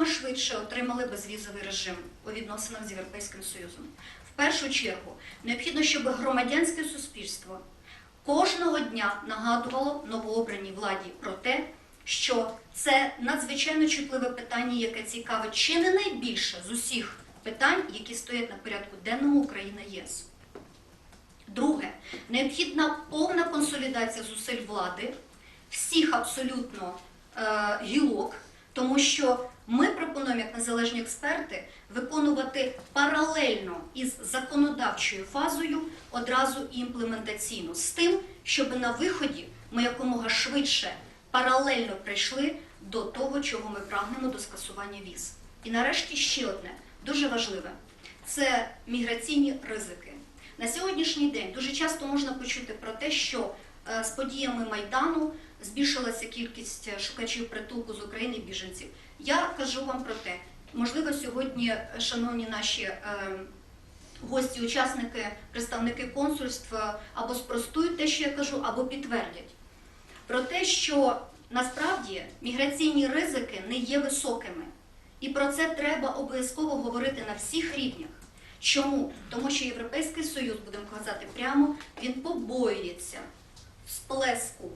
якомога швидше отримали безвізовий режим у відносинах з Європейським Союзом. В першу чергу необхідно, щоб громадянське суспільство кожного дня нагадувало новообраній владі про те, що це надзвичайно чутливе питання, яке цікавить чи не найбільше з усіх питань, які стоять на порядку денному України ЄС. Друге, необхідна повна консолідація зусиль влади, всіх абсолютно е, гілок, тому що ми пропонуємо, як незалежні експерти, виконувати паралельно із законодавчою фазою одразу і імплементаційно, з тим, щоб на виході ми якомога швидше паралельно прийшли до того, чого ми прагнемо до скасування віз. І нарешті ще одне дуже важливе це міграційні ризики. На сьогоднішній день дуже часто можна почути про те, що з подіями Майдану збільшилася кількість е, шукачів притулку з України біженців. Я кажу вам про те, можливо, сьогодні, е, шановні наші е, гості, учасники, представники консульств е, або спростують те, що я кажу, або підтвердять про те, що насправді міграційні ризики не є високими. І про це треба обов'язково говорити на всіх рівнях. Чому? Тому що Європейський Союз, будемо казати прямо, він побоюється сплеску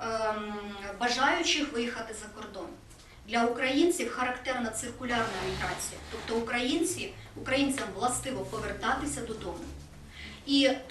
ем, бажаючих виїхати за кордон. Для українців характерна циркулярна міграція, тобто українці, українцям властиво повертатися додому. І